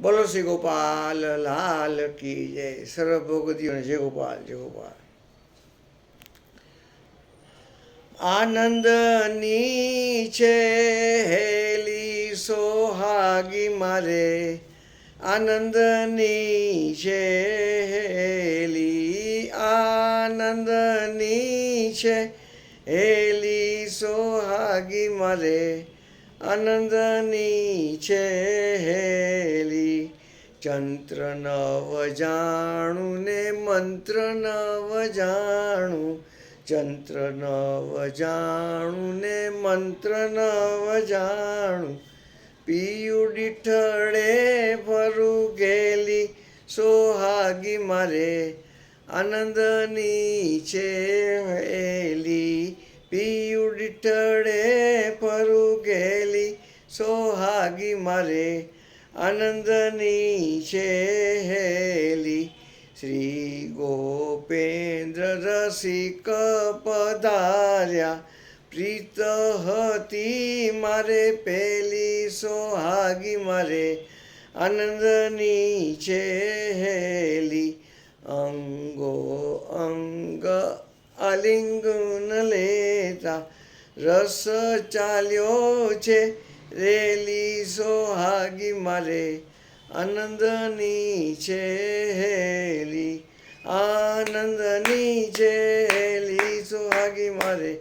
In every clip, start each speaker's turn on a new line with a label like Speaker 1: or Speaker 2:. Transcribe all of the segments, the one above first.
Speaker 1: બોલો શ્રી ગોપાલ, લાલ કી જય. સર્વ ભોગતીઓને જય ગોપાલ જય ગોપાલ. આનંદની છે હેલી સોહાગી મારે. આનંદની છે હેલી આનંદની છે હેલી સોહાગી મારે. આનંદની છે હેલી ચંત્ર નવ જાણું ને મંત્ર નવ જાણું ચંત્ર નવ જાણું ને મંત્ર નવ જાણું. પિયું ડીઠળે ફરું ગેલી, સોહાગી મારે આનંદની છે ફરું સોહાગી મારે. આનંદની છે હેલી શ્રી ગોપેન્દ્ર રસિક પધાર્યા. પ્રીત હતી મારે પેલી સોહાગી મારે. આનંદની છે હેલી અંગો અંગ આલિંગન લેતા રસ ચાલ્યો છે, રેલી સોહાગી મારે. આનંદની છે હેલી, આનંદની છે હેલી સોહાગી મારે.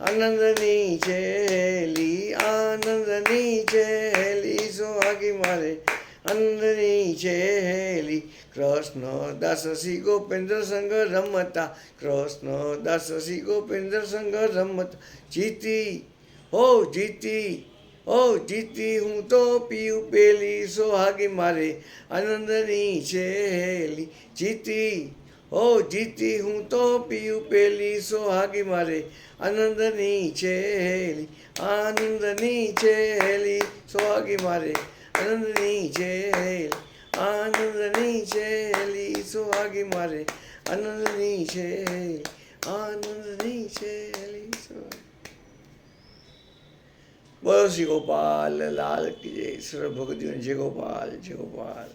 Speaker 1: આનંદની છે હેલી, આનંદની છે હેલી સોહાગી મારે. આનંદની છે હેલી કૃષ્ણ દાસ શ્રી ગોપેન્દ્ર સંઘ રમતા, કૃષ્ણ દાસ શ્રી ગોપેન્દ્ર સંઘ રમતા. જીતી, હો જીતી ઓ જીતી, હું તો પીયું પેલી સોહાગી મારે. આનંદની છે હેલી જીતી ઓ જીતી, હું તો પીયું પેલી સોહાગી મારે. આનંદની છે હેલી આનંદની છે હેલી સોહાગી મારે. આનંદની હેલી આનંદની હેલી સોહાગી મારે? આનંદની હેલી આનંદની હેલી સોહાગી શ્રી ગોપાલ, લાલ કી જય સર્વ ભગતીઓ જય ગોપાલ જય ગોપાલ.